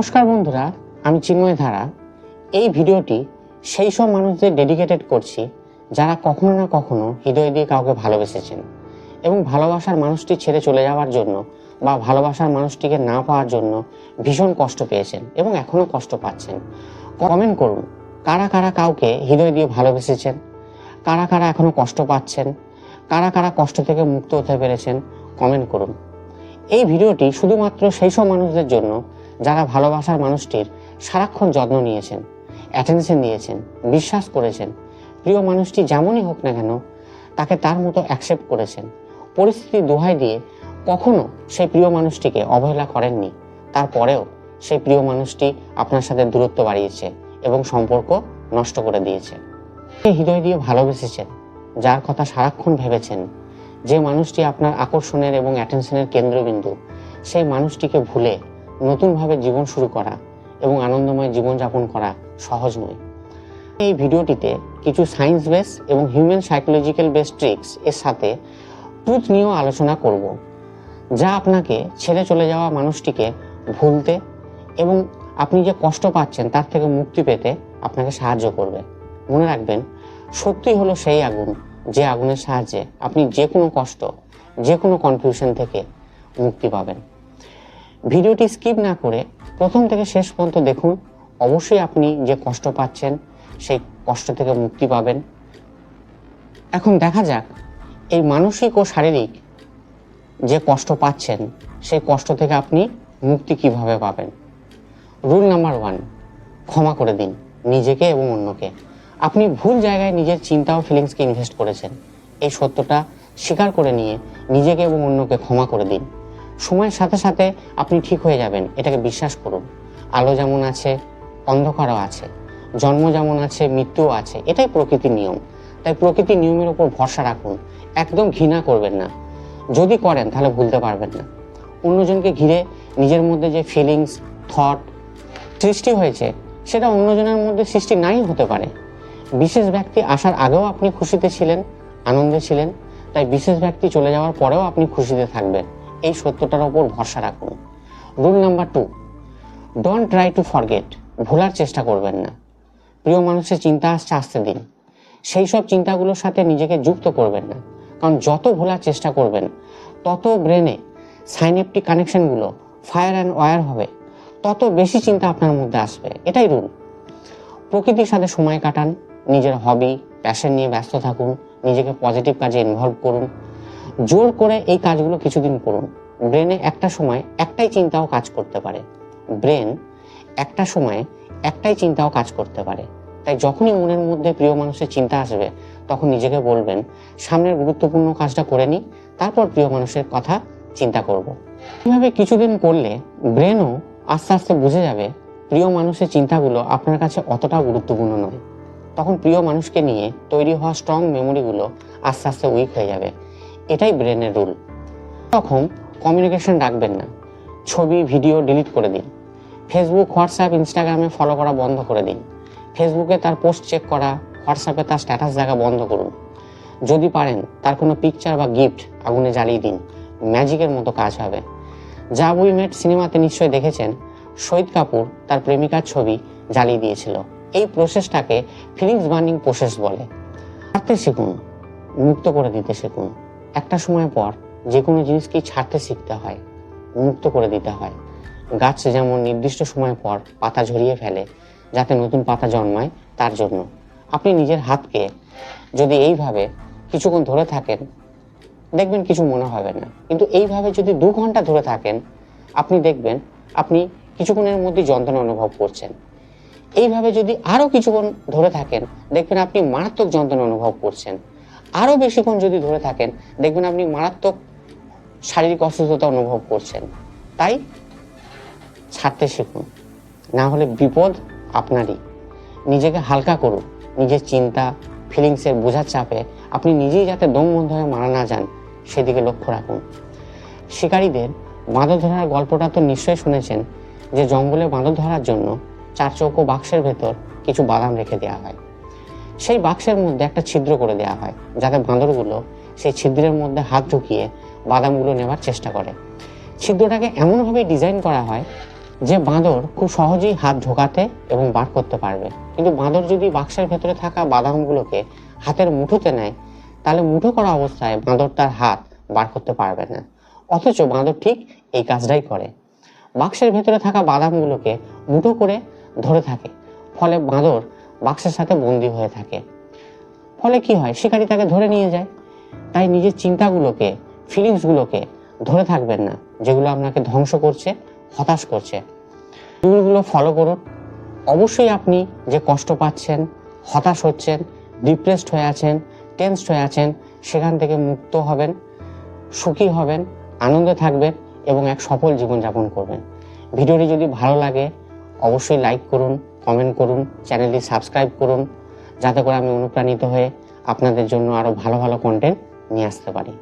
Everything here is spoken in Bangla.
নমস্কার বন্ধুরা, আমি চিন্ময় ধারা। এই ভিডিওটি সেই সব মানুষদের ডেডিকেটেড করছি যারা কখনো না কখনো হৃদয় দিয়ে কাউকে ভালোবেসেছেন এবং ভালোবাসার মানুষটি ছেড়ে চলে যাওয়ার জন্য বা ভালোবাসার মানুষটিকে না পাওয়ার জন্য ভীষণ কষ্ট পেয়েছেন এবং এখনও কষ্ট পাচ্ছেন। কমেন্ট করুন, কারা কারা কাউকে হৃদয় দিয়ে ভালোবেসেছেন? কারা কারা এখনও কষ্ট পাচ্ছেন? কারা কারা কষ্ট থেকে মুক্ত হতে পেরেছেন? কমেন্ট করুন। এই ভিডিওটি শুধুমাত্র সেই সব মানুষদের জন্য যারা ভালোবাসার মানুষটির সারাক্ষণ যত্ন নিয়েছেন অ্যাটেনশন দিয়েছেন বিশ্বাস করেছেন, প্রিয় মানুষটি যেমনই হোক না কেন, তাকে তার মতো অ্যাকসেপ্ট করেছেন। পরিস্থিতি দোহাই দিয়ে কখনো সেই প্রিয় মানুষটিকে অবহেলা করেননি। তারপরেও সেই প্রিয় মানুষটি আপনার সাথে দূরত্ব বাড়িয়েছে এবং সম্পর্ক নষ্ট করে দিয়েছে। সে হৃদয় দিয়ে ভালোবেসেছেন, যার কথা সারাক্ষণ ভেবেছেন, যে মানুষটি আপনার আকর্ষণের এবং অ্যাটেনশনের কেন্দ্রবিন্দু, সেই মানুষটিকে ভুলে নতুনভাবে জীবন শুরু করা এবং আনন্দময় জীবনযাপন করা সহজ নয়। এই ভিডিওটিতে কিছু সায়েন্স বেস এবং হিউম্যান সাইকোলজিক্যাল বেস ট্রিক্স এর সাথে ট্রুথ নিয়েও আলোচনা করব, যা আপনাকে ছেড়ে চলে যাওয়া মানুষটিকে ভুলতে এবং আপনি যে কষ্ট পাচ্ছেন তার থেকে মুক্তি পেতে আপনাকে সাহায্য করবে। মনে রাখবেন, সত্যি হলো সেই আগুন, যে আগুনের সাহায্যে আপনি যে কোনো কষ্ট যে কোনো কনফিউশন থেকে মুক্তি পাবেন। ভিডিওটি স্কিপ না করে প্রথম থেকে শেষ পর্যন্ত দেখুন। অবশ্যই আপনি যে কষ্ট পাচ্ছেন, সেই কষ্ট থেকে মুক্তি পাবেন। এখন দেখা যাক, এই মানসিক ও শারীরিক যে কষ্ট পাচ্ছেন, সেই কষ্ট থেকে আপনি মুক্তি কীভাবে পাবেন? রুল নাম্বার ওয়ান, ক্ষমা করে দিন নিজেকে এবং অন্যকে। আপনি ভুল জায়গায় নিজের চিন্তা ও ফিলিংসকে ইনভেস্ট করেছেন। এই সত্যটা স্বীকার করে নিয়ে নিজেকে এবং অন্যকে ক্ষমা করে দিন। সময়ের সাথে সাথে আপনি ঠিক হয়ে যাবেন, এটাকে বিশ্বাস করুন। আলো যেমন আছে, অন্ধকারও আছে, জন্ম যেমন আছে, মৃত্যুও আছে, এটাই প্রকৃতির নিয়ম। তাই প্রকৃতির নিয়মের উপর ভরসা রাখুন, একদম ঘৃণা করবেন না। যদি করেন, তাহলে ভুলতে পারবেন না। অন্যজনকে ঘিরে নিজের মধ্যে যে ফিলিংস থট সৃষ্টি হয়েছে, সেটা অন্যজনের মধ্যে সৃষ্টি নাই হতে পারে। বিশেষ ব্যক্তি আসার আগেও আপনি খুশিতে ছিলেন, আনন্দে ছিলেন, তাই বিশেষ ব্যক্তি চলে যাওয়ার পরেও আপনি খুশিতে থাকবেন। এই সত্যটার ওপর ভরসা রাখুন। Rule number two don't try to forget ভোলার চেষ্টা করবেন না। প্রিয় মানুষের চিন্তা আসছে আসতে দিন। সেই সব চিন্তাগুলোর সাথে নিজেকে যুক্ত করবেন না। কারণ যত ভোলার চেষ্টা করবেন, তত ব্রেনে সাইনেপটিক কানেকশনগুলো ফায়ার অ্যান্ড ওয়ার হবে। তত বেশি চিন্তা আপনার মধ্যে আসবে। এটাই রুল প্রকৃতির সাথে সময় কাটান। নিজের হবি প্যাশন নিয়ে ব্যস্ত থাকুন। নিজেকে পজিটিভ কাজে ইনভলভ করুন। জোর করে এই কাজগুলো কিছুদিন করুন। ব্রেনে একটা সময় একটাই চিন্তাও কাজ করতে পারে। ব্রেন একটা সময় একটাই চিন্তাও কাজ করতে পারে। তাই যখনই মনের মধ্যে প্রিয় মানুষের চিন্তা আসবে, তখন নিজেকে বলবেন, সামনের গুরুত্বপূর্ণ কাজটা করে নিই, তারপর প্রিয় মানুষের কথা চিন্তা করব। এভাবে কিছুদিন করলে ব্রেনও আস্তে আস্তে বুঝে যাবে, প্রিয় মানুষের চিন্তাগুলো আপনার কাছে অতটা গুরুত্বপূর্ণ নয়। তখন প্রিয় মানুষকে নিয়ে তৈরি হওয়া স্ট্রং মেমোরিগুলো আস্তে আস্তে উইক হয়ে যাবে। এটাই ব্রেনের রুল তখন কমিউনিকেশন রাখবেন না। ছবি ভিডিও ডিলিট করে দিন। ফেসবুক হোয়াটসঅ্যাপ ইনস্টাগ্রামে ফলো করা বন্ধ করে দিন। ফেসবুকে তার পোস্ট চেক করা হোয়াটসঅ্যাপে তার স্ট্যাটাস দেখা বন্ধ করুন। যদি পারেন, তার কোনো পিকচার বা গিফট আগুনে জ্বালিয়ে দিন। ম্যাজিকের মতো কাজ হবে। যা উই মেট সিনেমাতে নিশ্চয়ই দেখেছেন, শহীদ কাপুর তার প্রেমিকার ছবি জ্বালিয়ে দিয়েছিল। এই প্রসেসটাকে ফিলিংস বার্নিং প্রসেস বলে। ছাড়তে শিখুন, মুক্ত করে দিতে শিখুন। একটা সময় পর যে কোনো জিনিসকেই ছাড়তে শিখতে হয় মুক্ত করে দিতে হয়। গাছ যেমন নির্দিষ্ট সময় পর পাতা ঝরিয়ে ফেলে, যাতে নতুন পাতা জন্মায়, তার জন্য। আপনি নিজের হাতকে যদি এইভাবে কিছুক্ষণ ধরে থাকেন, দেখবেন কিছু মনে হবে না। কিন্তু এইভাবে যদি দু ঘণ্টা ধরে থাকেন, আপনি দেখবেন আপনি কিছুক্ষণের মধ্যে যন্ত্রণা অনুভব করছেন। এইভাবে যদি আরও কিছুক্ষণ ধরে থাকেন, দেখবেন আপনি মারাত্মক যন্ত্রণা অনুভব করছেন। আরও বেশিক্ষণ যদি ধরে থাকেন, দেখবেন আপনি মারাত্মক শারীরিক অসুস্থতা অনুভব করছেন। তাই ছাড়তে শিখুন। না হলে বিপদ আপনারই। নিজেকে হালকা করুন। নিজের চিন্তা ফিলিংসের বোঝার চাপে আপনি নিজেই যাতে দম বন্ধ হয়ে মারা না যান, সেদিকে লক্ষ্য রাখুন। শিকারীদের বাঁদর ধরার গল্পটা তো নিশ্চয়ই শুনেছেন, যে জঙ্গলে বাঁদর ধরার জন্য চার চৌকো বাক্সের ভেতর কিছু বাদাম রেখে দেওয়া হয়। সেই বাক্সের মধ্যে একটা ছিদ্র করে দেওয়া হয়, যাতে বাঁদরগুলো সেই ছিদ্রের মধ্যে হাত ঢুকিয়ে বাদামগুলো নেওয়ার চেষ্টা করে। ছিদ্রটাকে এমনভাবে ডিজাইন করা হয় যে বাঁদর খুব সহজেই হাত ঢোকাতে এবং বার করতে পারবে। কিন্তু বাঁদর যদি বাক্সের ভেতরে থাকা বাদামগুলোকে হাতের মুঠোতে নেয়, তাহলে মুঠো করা অবস্থায় বাঁদর তার হাত বার করতে পারবে না। অথচ বাঁদর ঠিক এই কাজটাই করে। বাক্সের ভেতরে থাকা বাদামগুলোকে মুঠো করে ধরে থাকে। ফলে বাঁদর বাক্সের সাথে বন্দি হয়ে থাকে। ফলে কি হয়? শিকারী তাকে ধরে নিয়ে যায়। তাই নিজের চিন্তাগুলোকে ফিলিংসগুলোকে ধরে থাকবেন না, যেগুলো আপনাকে ধ্বংস করছে, হতাশ করছে। রুলগুলো ফলো করুন। অবশ্যই আপনি যে কষ্ট পাচ্ছেন, হতাশ হচ্ছেন ডিপ্রেসড হয়ে আছেন টেন্সড হয়ে আছেন, সেখান থেকে মুক্ত হবেন, সুখী হবেন, আনন্দে থাকবেন এবং এক সফল জীবনযাপন করবেন। ভিডিওটি যদি ভালো লাগে অবশ্যই লাইক করুন কমেন্ট করুন চ্যানেলটি সাবস্ক্রাইব করুন, যাতে করে আমি অনুপ্রাণিত হয়ে আপনাদের জন্য আরও ভালো ভালো কন্টেন্ট নিয়ে আসতে পারি।